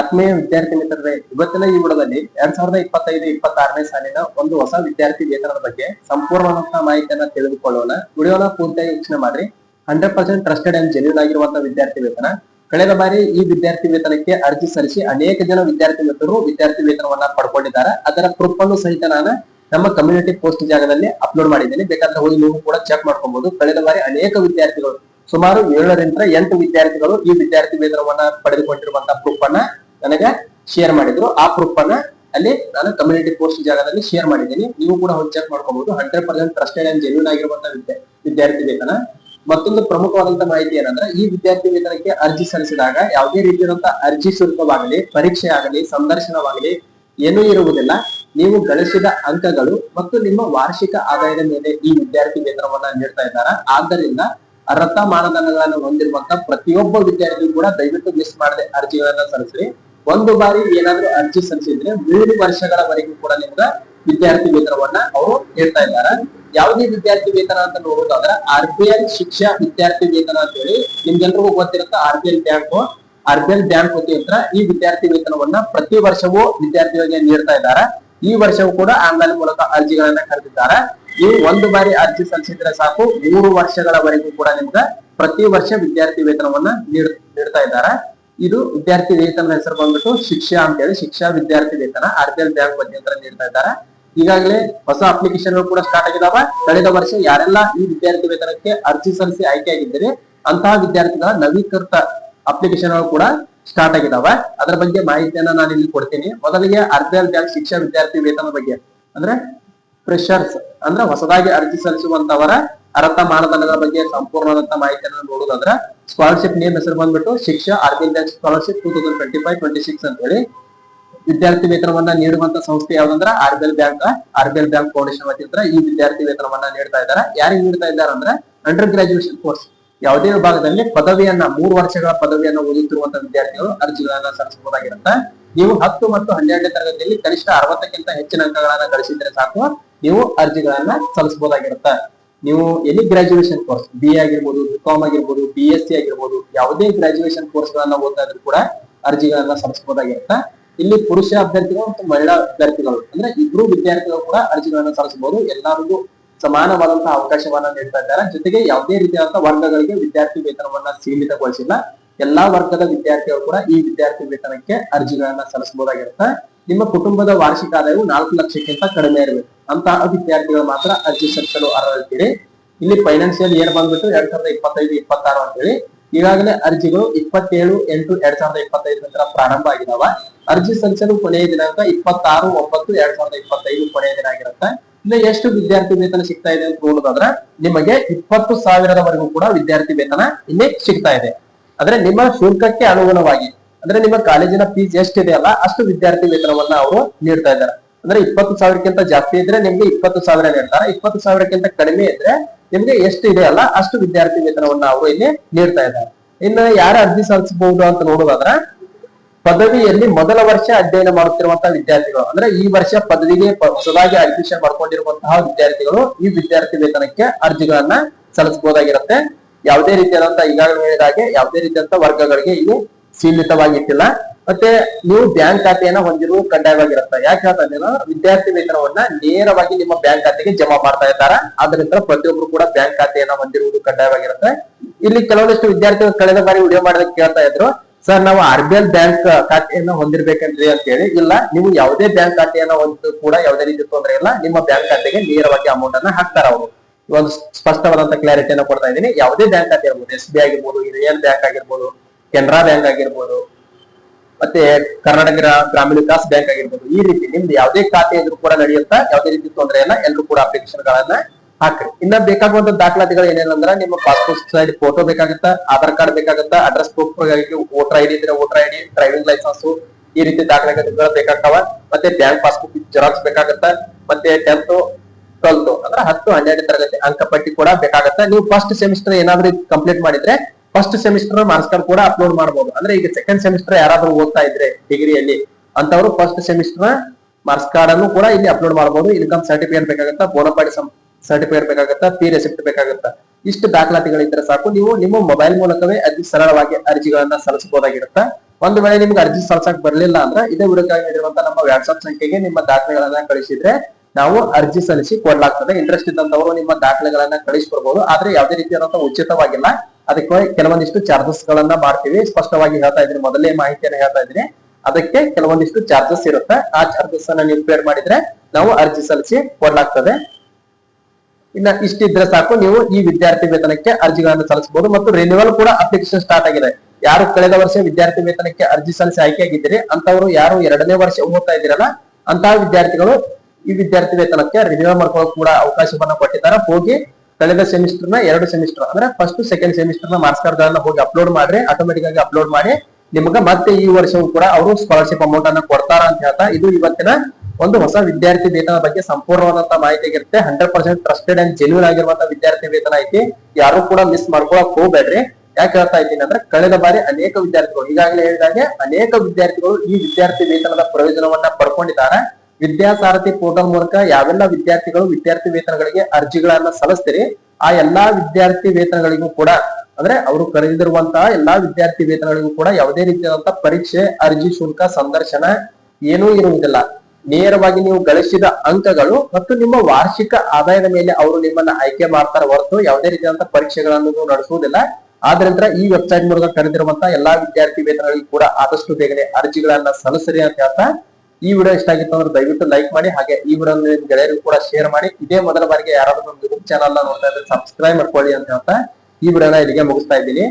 ಆತ್ಮೀಯ ವಿದ್ಯಾರ್ಥಿ ಮಿತ್ರರೇ, ಇವತ್ತಿನ ಈ ವಿಡಿಯೋದಲ್ಲಿ ಎರಡ್ ಸಾವಿರದ ಇಪ್ಪತ್ತೈದು, ಇಪ್ಪತ್ತಾರನೇ ಸಾಲಿನ ಒಂದು ಹೊಸ ವಿದ್ಯಾರ್ಥಿ ವೇತನದ ಬಗ್ಗೆ ಸಂಪೂರ್ಣವಾದಂತಹ ಮಾಹಿತಿಯನ್ನ ತಿಳಿದುಕೊಳ್ಳೋಣ. ವಿಡಿಯೋನ ಪೂರ್ತಿಯಾಗಿ ವೀಕ್ಷಣೆ ಮಾಡಿ hundred percent trusted and genuine ಆಗಿರುವಂತಹ ವಿದ್ಯಾರ್ಥಿ ವೇತನ. ಕಳೆದ ಬಾರಿ ಈ ವಿದ್ಯಾರ್ಥಿ ವೇತನಕ್ಕೆ ಅರ್ಜಿ ಸಲ್ಲಿಸಿ ಅನೇಕ ಜನ ವಿದ್ಯಾರ್ಥಿ ಮಿತ್ರರು ವಿದ್ಯಾರ್ಥಿ ವೇತನವನ್ನ ಪಡ್ಕೊಂಡಿದ್ದಾರೆ. ಅದರ ಪ್ರೂಫ್ ಅನ್ನು ಸಹಿತ ನಾನು ನಮ್ಮ ಕಮ್ಯುನಿಟಿ ಪೋಸ್ಟ್ ಜಾಗದಲ್ಲಿ ಅಪ್ಲೋಡ್ ಮಾಡಿದ್ದೀನಿ. ಬೇಕಾದ್ರೆ ಹೋಗಿ ನೀವು ಕೂಡ ಚೆಕ್ ಮಾಡ್ಕೊಬಹುದು ಕಳೆದ ಬಾರಿ ಅನೇಕ ವಿದ್ಯಾರ್ಥಿಗಳು, ಸುಮಾರು ಏಳರಿಂದ ಎಂಟು ವಿದ್ಯಾರ್ಥಿಗಳು ಈ ವಿದ್ಯಾರ್ಥಿ ವೇತನವನ್ನ ಪಡೆದುಕೊಂಡಿರುವಂತಹ ಪ್ರೂಫ್ ಅನ್ನ ನನಗೆ ಶೇರ್ ಮಾಡಿದ್ರು. ಆ ಪ್ರೂಫ್ ಅನ್ನ ಅಲ್ಲಿ ನಾನು ಕಮ್ಯುನಿಟಿ ಪೋಸ್ಟ್ ಜಾಗದಲ್ಲಿ ಶೇರ್ ಮಾಡಿದ್ದೀನಿ. ನೀವು ಕೂಡ ಹೋಗಿ ಚೆಕ್ ಮಾಡ್ಕೋಬಹುದು hundred percent trusted and genuine ಆಗಿರುವಂತಹ ವಿದ್ಯಾ- ವಿದ್ಯಾರ್ಥಿ ವೇತನ. ಮತ್ತೊಂದು ಪ್ರಮುಖವಾದಂತಹ ಮಾಹಿತಿ ಏನಂದ್ರೆ, ಈ ವಿದ್ಯಾರ್ಥಿ ವೇತನಕ್ಕೆ ಅರ್ಜಿ ಸಲ್ಲಿಸಿದಾಗ ಯಾವುದೇ ರೀತಿಯಾದಂತಹ ಅರ್ಜಿ ಶುಲ್ಕವಾಗಲಿ, ಪರೀಕ್ಷೆ ಆಗಲಿ, ಸಂದರ್ಶನವಾಗಲಿ ಏನೂ ಇರುವುದಿಲ್ಲ. ನೀವು ಗಳಿಸಿದ ಅಂಕಗಳು ಮತ್ತು ನಿಮ್ಮ ವಾರ್ಷಿಕ ಆದಾಯದ ಮೇಲೆ ಈ ವಿದ್ಯಾರ್ಥಿ ವೇತನವನ್ನ ನೀಡ್ತಾ ಇದ್ದಾರೆ? ಆದ್ದರಿಂದ ಅರ್ಹತಾ ಮಾನದಂಡಗಳನ್ನು ಹೊಂದಿರುವಂತಹ ಪ್ರತಿಯೊಬ್ಬ ವಿದ್ಯಾರ್ಥಿಯೂ ಕೂಡ ದಯವಿಟ್ಟು ಮಿಸ್ ಮಾಡದೆ ಅರ್ಜಿಗಳನ್ನ ಸಲ್ಲಿಸ್ರಿ. ಒಂದು ಬಾರಿ ಏನಾದ್ರೂ ಅರ್ಜಿ ಸಲ್ಲಿಸಿದ್ರೆ ಮೂರು ವರ್ಷಗಳವರೆಗೂ ಕೂಡ ನಿಮ್ಗೆ ವಿದ್ಯಾರ್ಥಿ ವೇತನವನ್ನ ಅವರು ನೀಡ್ತಾ ಇದ್ದಾರೆ. ಯಾವುದೇ ವಿದ್ಯಾರ್ಥಿ ವೇತನ ಅಂತ ನೋಡೋದಾದ್ರೆ ಆರ್ ಬಿ ಎಲ್ ಶಿಕ್ಷಾ ವಿದ್ಯಾರ್ಥಿ ವೇತನ ಅಂತ ಹೇಳಿ ನಿಮ್ಗೆಲ್ರಿಗೂ ಗೊತ್ತಿರುತ್ತೆ. R B L bank R B L bank ವತಿಯಿಂದ ಈ ವಿದ್ಯಾರ್ಥಿ ವೇತನವನ್ನ ಪ್ರತಿ ವರ್ಷವೂ ವಿದ್ಯಾರ್ಥಿಗಳಿಗೆ ನೀಡ್ತಾ ಇದ್ದಾರೆ. ಈ ವರ್ಷವೂ ಕೂಡ ಆನ್ಲೈನ್ ಮೂಲಕ ಅರ್ಜಿಗಳನ್ನ ಕರೆದಿದ್ದಾರೆ. ನೀವು ಒಂದು ಬಾರಿ ಅರ್ಜಿ ಸಲ್ಲಿಸಿದ್ರೆ ಸಾಕು. ಮೂರು ವರ್ಷಗಳವರೆಗೂ ಕೂಡ ನಿಮ್ಗೆ ಪ್ರತಿ ವರ್ಷ ವಿದ್ಯಾರ್ಥಿ ವೇತನವನ್ನ ನೀಡ್, ನೀಡ್ತಾ ಇದ್ದಾರೆ. ಇದು ವಿದ್ಯಾರ್ಥಿ ವೇತನ ಹೆಸರು ಬಂದ್ಬಿಟ್ಟು ಶಿಕ್ಷಾ ಅಂತ ಹೇಳಿ ಶಿಕ್ಷಾ ವಿದ್ಯಾರ್ಥಿ ವೇತನ ಆರ್ ಬಿ ಎಲ್ ಬ್ಯಾಂಕ್ ಮಧ್ಯಂತರ ನೀಡ್ತಾ ಇದ್ದಾರೆ. ಈಗಾಗಲೇ ಹೊಸ ಅಪ್ಲಿಕೇಶನ್ ಕೂಡ ಸ್ಟಾರ್ಟ್ ಆಗಿದಾವ. ಕಳೆದ ವರ್ಷ ಯಾರೆಲ್ಲ ಈ ವಿದ್ಯಾರ್ಥಿ ವೇತನಕ್ಕೆ ಅರ್ಜಿ ಸಲ್ಲಿಸಿ ಆಯ್ಕೆಯಾಗಿದ್ದೀರಿ ಅಂತಹ ವಿದ್ಯಾರ್ಥಿಗಳ ನವೀಕೃತ ಅಪ್ಲಿಕೇಶನ್ ಕೂಡ ಸ್ಟಾರ್ಟ್ ಆಗಿದಾವ. ಅದರ ಬಗ್ಗೆ ಮಾಹಿತಿಯನ್ನ ನಾನು ಇಲ್ಲಿ ಕೊಡ್ತೀನಿ. ಮೊದಲಿಗೆ ಆರ್ ಬಿ ಎಲ್ ಬ್ಯಾಂಕ್ ಶಿಕ್ಷಾ ವಿದ್ಯಾರ್ಥಿ ವೇತನ ಬಗ್ಗೆ. ಅಂದ್ರೆ ಫ್ರೆಶರ್ಸ್ ಅಂದ್ರೆ ಹೊಸದಾಗಿ ಅರ್ಜಿ ಸಲ್ಲಿಸುವಂತವರ ಅರ್ಹತಾ ಮಾನದಂಡಗಳ ಬಗ್ಗೆ ಸಂಪೂರ್ಣವಾದಂತ ಮಾಹಿತಿಯನ್ನು ನೋಡುದಾದ್ರೆ ಸ್ಕಾಲರ್ಶಿಪ್ ನೇಮ್ ಹೆಸರು ಬಂದ್ಬಿಟ್ಟು Shiksha bank scholarship two thousand twenty five twenty six ಅಂತ ಹೇಳಿ ವಿದ್ಯಾರ್ಥಿ ವೇತನವನ್ನ ನೀಡುವಂತ ಸಂಸ್ಥೆ ಯಾವ್ದಂದ್ರೆ R B bank R B L bank foundation ವತಿಯಿಂದ ಈ ವಿದ್ಯಾರ್ಥಿ ವೇತನವನ್ನ ನೀಡ್ತಾ ಇದ್ದಾರೆ. ಯಾರಿಗೆ ನೀಡ್ತಾ ಇದ್ದಾರೆ ಅಂದ್ರೆ ಅಂಡರ್ ಗ್ರಾಜುಯೇಷನ್ ಕೋರ್ಸ್ ಯಾವುದೇ ವಿಭಾಗದಲ್ಲಿ ಪದವಿಯನ್ನ ಮೂರು ವರ್ಷಗಳ ಪದವಿಯನ್ನ ಓದುತ್ತಿರುವಂತಹ ವಿದ್ಯಾರ್ಥಿಗಳು ಅರ್ಜಿಗಳನ್ನ ಸಲ್ಲಿಸಬಹುದಾಗಿರುತ್ತೆ. ನೀವು ಹತ್ತು ಮತ್ತು ಹನ್ನೆರಡನೇ ತರಗತಿಯಲ್ಲಿ ಕನಿಷ್ಠ ಅರವತ್ತಕ್ಕಿಂತ ಹೆಚ್ಚಿನ ಅಂಕಗಳನ್ನ ಗಳಿಸಿದ್ರೆ ಸಾಕು. ನೀವು ಅರ್ಜಿಗಳನ್ನ ಸಲ್ಲಿಸಬಹುದಾಗಿರುತ್ತೆ. ನೀವು ಎನಿ ಗ್ರಾಜುಯೇಷನ್ ಕೋರ್ಸ್ ಬಿ ಆಗಿರ್ಬೋದು ಬಿ ಕಾಮ್ ಆಗಿರ್ಬೋದು ಬಿ ಎಸ್ ಸಿ ಆಗಿರ್ಬೋದು, ಯಾವುದೇ ಗ್ರಾಜುಯೇಷನ್ ಕೋರ್ಸ್ ಗಳನ್ನ ಓದ್ತಾ ಇದ್ರು ಕೂಡ ಅರ್ಜಿಗಳನ್ನ ಸಲ್ಲಿಸಬಹುದಾಗಿರುತ್ತೆ. ಇಲ್ಲಿ ಪುರುಷ ಅಭ್ಯರ್ಥಿಗಳು ಮತ್ತು ಮಹಿಳಾ ಅಭ್ಯರ್ಥಿಗಳು, ಅಂದ್ರೆ ಇಬ್ರು ವಿದ್ಯಾರ್ಥಿಗಳು ಕೂಡ ಅರ್ಜಿಗಳನ್ನ ಸಲ್ಲಿಸಬಹುದು. ಎಲ್ಲರಿಗೂ ಸಮಾನವಾದಂತಹ ಅವಕಾಶವನ್ನ ನೀಡ್ತಾ ಇದ್ದಾರೆ. ಜೊತೆಗೆ ಯಾವುದೇ ರೀತಿಯಾದಂತಹ ವರ್ಗಗಳಿಗೆ ವಿದ್ಯಾರ್ಥಿ ವೇತನವನ್ನ ಸೀಮಿತಗೊಳಿಸಿಲ್ಲ. ಎಲ್ಲಾ ವರ್ಗದ ವಿದ್ಯಾರ್ಥಿಗಳು ಕೂಡ ಈ ವಿದ್ಯಾರ್ಥಿ ವೇತನಕ್ಕೆ ಅರ್ಜಿಗಳನ್ನ ಸಲ್ಲಿಸಬಹುದಾಗಿರುತ್ತೆ. ನಿಮ್ಮ ಕುಟುಂಬದ ವಾರ್ಷಿಕ ಆದಾಯವು ನಾಲ್ಕು ಲಕ್ಷಕ್ಕಿಂತ ಕಡಿಮೆ ಇರಬೇಕು. ಅಂತಹ ವಿದ್ಯಾರ್ಥಿಗಳು ಮಾತ್ರ ಅರ್ಜಿ ಸಲ್ಲಿಸಲು ಅರ್ಹರಿದ್ದೀರಿ. ಇಲ್ಲಿ ಫೈನಾನ್ಸಿಯಲ್ ಇಯರ್ ಬಂದ್ಬಿಟ್ಟು ಎರಡ್ ಸಾವಿರದ ಇಪ್ಪತ್ತೈದು, ಇಪ್ಪತ್ತಾರು ಅಂತ ಹೇಳಿ ಈಗಾಗಲೇ ಅರ್ಜಿಗಳು ಇಪ್ಪತ್ತೇಳು, ಎಂಟು, ಎರಡ್ ಸಾವಿರದ ಇಪ್ಪತ್ತೈದು ನಂತರ ಪ್ರಾರಂಭ ಆಗಿದಾವ. ಅರ್ಜಿ ಸಲ್ಲಿಸಲು ಕೊನೆಯ ದಿನಾಂಕ ಇಪ್ಪತ್ತಾರು, ಒಂಬತ್ತು, ಎರಡ್ ಸಾವಿರದ ಇಪ್ಪತ್ತೈದು ಕೊನೆಯ ದಿನ ಆಗಿರುತ್ತೆ. ಇಲ್ಲಿ ಎಷ್ಟು ವಿದ್ಯಾರ್ಥಿ ವೇತನ ಸಿಗ್ತಾ ಇದೆ ಅಂತ ನೋಡೋದಾದ್ರೆ ನಿಮಗೆ ಇಪ್ಪತ್ತು ಸಾವಿರದವರೆಗೂ ಕೂಡ ವಿದ್ಯಾರ್ಥಿ ವೇತನ ಇಲ್ಲಿ ಸಿಗ್ತಾ ಇದೆ. ಅಂದ್ರೆ ನಿಮ್ಮ ಶುಲ್ಕಕ್ಕೆ ಅನುಗುಣವಾಗಿ, ಅಂದ್ರೆ ನಿಮ್ಮ ಕಾಲೇಜಿನ ಫೀಸ್ ಎಷ್ಟಿದೆ ಅಲ್ಲ ಅಷ್ಟು ವಿದ್ಯಾರ್ಥಿ ವೇತನವನ್ನ ಅವರು ನೀಡ್ತಾ ಇದ್ದಾರೆ. ಅಂದ್ರೆ ಇಪ್ಪತ್ತು ಸಾವಿರಕ್ಕಿಂತ ಜಾಸ್ತಿ ಇದ್ರೆ ನಿಮ್ಗೆ ಇಪ್ಪತ್ತು ಸಾವಿರ ನೀಡ್ತಾರೆ. ಇಪ್ಪತ್ತು ಸಾವಿರಕ್ಕಿಂತ ಕಡಿಮೆ ಇದ್ರೆ ನಿಮ್ಗೆ ಎಷ್ಟು ಇದೆ ಅಲ್ಲ ಅಷ್ಟು ವಿದ್ಯಾರ್ಥಿ ವೇತನವನ್ನ ಅವರು ಇಲ್ಲಿ ನೀಡ್ತಾ ಇದ್ದಾರೆ. ಇನ್ನು ಯಾರು ಅರ್ಜಿ ಸಲ್ಲಿಸಬಹುದು ಅಂತ ನೋಡುವುದಾದ್ರೆ ಪದವಿಯಲ್ಲಿ ಮೊದಲ ವರ್ಷ ಅಧ್ಯಯನ ಮಾಡುತ್ತಿರುವಂತಹ ವಿದ್ಯಾರ್ಥಿಗಳು, ಅಂದ್ರೆ ಈ ವರ್ಷ ಪದವಿಗೆ ಹೊಸದಾಗಿ ಅಡ್ಮಿಷನ್ ಮಾಡ್ಕೊಂಡಿರುವಂತಹ ವಿದ್ಯಾರ್ಥಿಗಳು ಈ ವಿದ್ಯಾರ್ಥಿ ವೇತನಕ್ಕೆ ಅರ್ಜಿಗಳನ್ನ ಸಲ್ಲಿಸಬಹುದಾಗಿರುತ್ತೆ. ಯಾವುದೇ ರೀತಿಯಾದಂತಹ ಈಗಾಗಲೇ ಹೇಳಿದಾಗೆ ಯಾವುದೇ ರೀತಿಯಾದಂತಹ ವರ್ಗಗಳಿಗೆ ಇಲ್ಲಿ ಸೀಮಿತವಾಗಿಟ್ಟಿಲ್ಲ. ಮತ್ತೆ ನೀವು ಬ್ಯಾಂಕ್ ಖಾತೆಯನ್ನ ಹೊಂದಿರುವುದು ಕಡ್ಡಾಯವಾಗಿರುತ್ತೆ ಯಾಕೆ ಹೇಳ್ತಾ ಇದ್ದೀರ ವಿದ್ಯಾರ್ಥಿ ವೇತನವನ್ನ ನೇರವಾಗಿ ನಿಮ್ಮ ಬ್ಯಾಂಕ್ ಖಾತೆಗೆ ಜಮಾ ಮಾಡ್ತಾ ಇದ್ದಾರೆ. ಆದ್ರಿಂದ ಪ್ರತಿಯೊಬ್ರು ಕೂಡ ಬ್ಯಾಂಕ್ ಖಾತೆಯನ್ನ ಹೊಂದಿರುವುದು ಕಡ್ಡಾಯವಾಗಿರುತ್ತೆ ಇಲ್ಲಿ ಕೆಲವೊಂದಿಷ್ಟು ವಿದ್ಯಾರ್ಥಿಗಳು ಕಳೆದ ಬಾರಿ ವಿಡಿಯೋ ಮಾಡೋದಕ್ಕೆ ಕೇಳ್ತಾ ಇದ್ರು, ಸರ್, ನಾವು ಆರ್ ಬಿ ಎಲ್ ಬ್ಯಾಂಕ್ ಖಾತೆಯನ್ನ ಹೊಂದಿರ್ಬೇಕಂದ್ರಿ ಅಂತ ಹೇಳಿ ಇಲ್ಲ, ನೀವು ಯಾವುದೇ ಬ್ಯಾಂಕ್ ಖಾತೆಯನ್ನ ಒಂದು ಕೂಡ ಯಾವುದೇ ರೀತಿ ತೊಂದರೆ ಇಲ್ಲ. ನಿಮ್ಮ ಬ್ಯಾಂಕ್ ಖಾತೆಗೆ ನೇರವಾಗಿ ಅಮೌಂಟ್ ಅನ್ನ ಹಾಕ್ತಾರ ಅವರು. ಒಂದು ಸ್ಪಷ್ಟವಾದಂತ ಕ್ಲಾರಿಟಿಯನ್ನ ಕೊಡ್ತಾ ಇದ್ದೀನಿ. ಯಾವುದೇ ಬ್ಯಾಂಕ್ ಖಾತೆ ಇರ್ಬೋದು ಎಸ್ ಬಿ ಆಗಿರ್ಬೋದು, ಯೂನಿಯನ್ ಬ್ಯಾಂಕ್ ಆಗಿರ್ಬೋದು, ಕೆನರಾ ಬ್ಯಾಂಕ್ ಆಗಿರ್ಬೋದು ಮತ್ತೆ ಕರ್ನಾಟಕ ಗ್ರಾಮೀಣ ವಿಕಾಸ್ ಬ್ಯಾಂಕ್ ಆಗಿರ್ಬೋದು, ಈ ರೀತಿ ನಿಮ್ದು ಯಾವುದೇ ಖಾತೆ ಇದ್ರೂ ಕೂಡ ನಡೆಯುತ್ತಾ? ಯಾವುದೇ ರೀತಿ ತೊಂದರೆ ಇಲ್ಲ, ಎಲ್ಲರೂ ಕೂಡ ಅಪ್ಲಿಕೇಶನ್ ಗಳನ್ನ ಹಾಕ್ರಿ. ಇನ್ನ ಬೇಕಾಗುವಂತ ದಾಖಲಾತಿಗಳು ಏನೇನಂದ್ರ ನಿಮ್ಮ ಪಾಸ್ಪೋರ್ಟ್ ಸೈಡ್ ಫೋಟೋ ಬೇಕಾಗುತ್ತಾ? ಆಧಾರ್ ಕಾರ್ಡ್ ಬೇಕಾಗುತ್ತಾ? ಅಡ್ರೆಸ್ ಪ್ರೂಫ್ ವೋಟರ್ ಐಡಿ ಇದ್ರೆ ವೋಟರ್ ಐಡಿ ಡ್ರೈವಿಂಗ್ ಲೈಸೆನ್ಸ್ ಈ ರೀತಿ ದಾಖಲಾತಿಗಳು ಬೇಕಾಗ್ತಾವ. ಮತ್ತೆ ಬ್ಯಾಂಕ್ ಪಾಸ್ಬುಕ್ ಜೆರಾಕ್ಸ್ ಬೇಕಾಗತ್ತ? ಮತ್ತೆ ಟೆಂತ್ ಟ್ವೆಲ್ತ್ ಅಂದ್ರೆ ಹತ್ತು ಹನ್ನೆರಡು ತರಗತಿ ಅಂಕಪಟ್ಟಿ ಕೂಡ ಬೇಕಾಗತ್ತೆ? ನೀವು ಫಸ್ಟ್ ಸೆಮಿಸ್ಟರ್ ಏನಾದ್ರೂ ಕಂಪ್ಲೀಟ್ ಮಾಡಿದ್ರೆ ಫಸ್ಟ್ ಸೆಮಿಸ್ಟರ್ ಮಾರ್ಕ್ಸ್ ಕಾರ್ಡ್ ಕೂಡ ಅಪ್ಲೋಡ್ ಮಾಡಬಹುದು ಅಂದ್ರೆ ಈಗ ಸೆಕೆಂಡ್ ಸೆಮಿಸ್ಟರ್ ಯಾರಾದ್ರೂ ಓದ್ತಾ ಇದ್ರೆ ಡಿಗ್ರಿಯಲ್ಲಿ ಅಂತವರು ಫಸ್ಟ್ ಸೆಮಿಸ್ಟರ್ ಮಾರ್ಕ್ಸ್ ಕಾರ್ಡ್ ಅನ್ನು ಕೂಡ ಇಲ್ಲಿ ಅಪ್ಲೋಡ್ ಮಾಡಬಹುದು ಇನ್ಕಮ್ ಸರ್ಟಿಫಿಕೇಟ್ ಬೇಕಾಗತ್ತಾ ಬೋನಪಾಡಿ ಸರ್ಟಿಫಿಕೇಟ್ ಬೇಕಾಗತ್ತಾ ಪಿ ರೆಸಿಪ್ಟ್ ಬೇಕಾಗತ್ತಾ. ಇಷ್ಟು ದಾಖಲಾತಿಗಳಿದ್ರೆ ಸಾಕು. ನೀವು ನಿಮ್ಮ ಮೊಬೈಲ್ ಮೂಲಕವೇ ಅತಿ ಸರಳವಾಗಿ ಅರ್ಜಿಗಳನ್ನ ಸಲ್ಲಿಸಬಹುದಾಗಿರುತ್ತೆ. ಒಂದು ವೇಳೆ ನಿಮ್ಗೆ ಅರ್ಜಿ ಸಲ್ಸಕ್ ಬರಲಿಲ್ಲ ಅಂದ್ರೆ ಇದೇ ವಿಡಿಯೋಕ್ಕಾಗಿ ನೀಡಿರುವಂತ ನಮ್ಮ ವಾಟ್ಸ್ಆಪ್ ಸಂಖ್ಯೆಗೆ ನಿಮ್ಮ ದಾಖಲೆಗಳನ್ನ ಕಳಿಸಿದ್ರೆ ನಾವು ಅರ್ಜಿ ಸಲ್ಲಿಸಿ ಕೊಡಲಾಗ್ತದೆ. ಇಂಟ್ರೆಸ್ಟ್ ಇದ್ದಂತವರು ನಿಮ್ಮ ದಾಖಲೆಗಳನ್ನ ಕಳಿಸ್ಕೊಡ್ಬೋದು. ಆದ್ರೆ ಯಾವುದೇ ರೀತಿಯಾದಂತಹ ಉಚಿತವಾಗಿಲ್ಲ. ಅದಕ್ಕೆ ಕೆಲವೊಂದಿಷ್ಟು ಚಾರ್ಜಸ್ ಗಳನ್ನ ಮಾಡ್ತೀವಿ. ಸ್ಪಷ್ಟವಾಗಿ ಹೇಳ್ತಾ ಇದ್ದೀನಿ. ಮೊದಲೇ ಮಾಹಿತಿಯನ್ನು ಹೇಳ್ತಾ ಇದ್ದೀನಿ. ಅದಕ್ಕೆ ಕೆಲವೊಂದಿಷ್ಟು ಚಾರ್ಜಸ್ ಇರುತ್ತೆ. ಆ ಚಾರ್ಜಸ್ ಅನ್ನ ನೀವು ಪೇಡ್ ಮಾಡಿದ್ರೆ ನಾವು ಅರ್ಜಿ ಸಲ್ಲಿಸಿ ಕೊಡಲಾಗ್ತದೆ. ಇನ್ನ ಇಷ್ಟಿದ್ರೆ ಸಾಕು. ನೀವು ಈ ವಿದ್ಯಾರ್ಥಿ ವೇತನಕ್ಕೆ ಅರ್ಜಿಗಳನ್ನು ಸಲ್ಲಿಸಬಹುದು ಮತ್ತು ರಿನ್ಯೂವಲ್ ಕೂಡ ಅಪ್ಲಿಕೇಶನ್ ಸ್ಟಾರ್ಟ್ ಆಗಿದೆ. ಯಾರು ಕಳೆದ ವರ್ಷ ವಿದ್ಯಾರ್ಥಿ ವೇತನಕ್ಕೆ ಅರ್ಜಿ ಸಲ್ಲಿಸಿ ಆಯ್ಕೆಯಾಗಿದ್ದೀರಿ? ಅಂತವರು ಯಾರು ಎರಡನೇ ವರ್ಷ ಓದ್ತಾ ಇದ್ದೀರಲ್ಲ, ಅಂತಹ ವಿದ್ಯಾರ್ಥಿಗಳು ಈ ವಿದ್ಯಾರ್ಥಿ ವೇತನಕ್ಕೆ ರಿನ್ಯೂವಲ್ ಮಾಡ್ಕೊಳ್ಳೋಕೆ ಕೂಡ ಅವಕಾಶವನ್ನ ಕೊಟ್ಟಿದ್ದಾರೆ. ಹೋಗಿ ಕಳೆದ ಸೆಮಿಸ್ಟರ್ನ ಎರಡು ಸೆಮಿಸ್ಟರ್ ಅಂದ್ರೆ ಫಸ್ಟ್ ಸೆಕೆಂಡ್ ಸೆಮಿಸ್ಟರ್ನ ಮಾರ್ಕ್ಸ್ ಕಾರ್ಡ್ ಹೋಗಿ ಅಪ್ಲೋಡ್ ಮಾಡ್ರಿ ಆಟೋಮೆಟಿಕ್ ಆಗಿ ಅಪ್ಲೋಡ್ ಮಾಡಿ, ನಿಮ್ಗೆ ಮತ್ತೆ ಈ ವರ್ಷವೂ ಕೂಡ ಅವರು ಸ್ಕಾಲರ್ಶಿಪ್ ಅಮೌಂಟ್ ಅನ್ನ ಕೊಡ್ತಾರ ಅಂತ ಹೇಳ್ತಾ ಇದು ಇವತ್ತಿನ ಒಂದು ಹೊಸ ವಿದ್ಯಾರ್ಥಿ ವೇತನ ಬಗ್ಗೆ ಸಂಪೂರ್ಣವಾದಂತ ಮಾಹಿತಿ ಆಗಿರುತ್ತೆ hundred percent trusted and genuine ಆಗಿರುವಂತ ವಿದ್ಯಾರ್ಥಿ ವೇತನ ಐತಿ. ಯಾರು ಕೂಡ ಮಿಸ್ ಮಾಡ್ಕೊಳಕ್ ಹೋಗ್ಬೇಡ್ರಿ. ಯಾಕೆ ಹೇಳ್ತಾ ಇದ್ದೀನಿ ಅಂದ್ರೆ ಕಳೆದ ಬಾರಿ ಅನೇಕ ವಿದ್ಯಾರ್ಥಿಗಳು, ಈಗಾಗಲೇ ಹೇಳಿದಾಗೆ ಅನೇಕ ವಿದ್ಯಾರ್ಥಿಗಳು ಈ ವಿದ್ಯಾರ್ಥಿ ವೇತನದ ಪ್ರಯೋಜನವನ್ನ ಪಡ್ಕೊಂಡಿದ್ದಾರೆ. ವಿದ್ಯಾಸಾರಥಿ ಪೋರ್ಟಲ್ ಮೂಲಕ ಯಾವೆಲ್ಲ ವಿದ್ಯಾರ್ಥಿಗಳು ವಿದ್ಯಾರ್ಥಿ ವೇತನಗಳಿಗೆ ಅರ್ಜಿಗಳನ್ನ ಸಲ್ಲಿಸ್ತೀರಿ, ಆ ಎಲ್ಲಾ ವಿದ್ಯಾರ್ಥಿ ವೇತನಗಳಿಗೂ ಕೂಡ, ಅಂದ್ರೆ ಅವರು ಕರೆದಿರುವಂತಹ ಎಲ್ಲಾ ವಿದ್ಯಾರ್ಥಿ ವೇತನಗಳಿಗೂ ಕೂಡ ಯಾವುದೇ ರೀತಿಯಾದಂತಹ ಪರೀಕ್ಷೆ, ಅರ್ಜಿ, ಶುಲ್ಕ, ಸಂದರ್ಶನ ಏನೂ ಇರುವುದಿಲ್ಲ. ನೇರವಾಗಿ ನೀವು ಗಳಿಸಿದ ಅಂಕಗಳು ಮತ್ತು ನಿಮ್ಮ ವಾರ್ಷಿಕ ಆದಾಯದ ಮೇಲೆ ಅವರು ನಿಮ್ಮನ್ನ ಆಯ್ಕೆ ಮಾಡ್ತಾರೆ ಹೊರತು ಯಾವುದೇ ರೀತಿಯಾದಂತಹ ಪರೀಕ್ಷೆಗಳನ್ನು ನಡೆಸುವುದಿಲ್ಲ. ಆದ್ರಿಂದ ಈ ವೆಬ್ಸೈಟ್ ಮೂಲಕ ಕರೆದಿರುವಂತಹ ಎಲ್ಲಾ ವಿದ್ಯಾರ್ಥಿ ವೇತನಗಳಿಗೂ ಕೂಡ ಆದಷ್ಟು ಬೇಗನೆ ಅರ್ಜಿಗಳನ್ನ ಸಲ್ಲಿಸಿರಿ ಅಂತ ಹೇಳ್ತಾ ಈ ವಿಡಿಯೋ ಇಷ್ಟ ಆಗಿತ್ತು ಅಂದ್ರೆ ದಯವಿಟ್ಟು ಲೈಕ್ ಮಾಡಿ, ಹಾಗೆ ಈ ವಿಡಿಯೋ ನಿಮ್ಮ ಗೆಳೆಯರಿಗೂ ಕೂಡ ಶೇರ್ ಮಾಡಿ. ಇದೇ ಮೊದಲ ಬಾರಿಗೆ ಯಾರಾದ್ರೂ ನಮ್ಮ ಯೂಟ್ಯೂಬ್ ಚಾನಲ್ ನೋಡ್ತಾ ಇದ್ರೆ ಸಬ್ಸ್ಕ್ರೈಬ್ ಮಾಡ್ಕೊಳ್ಳಿ ಅಂತ ಹೇಳ್ತಾ ಈ ವಿಡಿಯೋನ ಇಲ್ಲಿಗೆ ಮುಗಿಸ್ತಾ ಇದ್ದೀನಿ.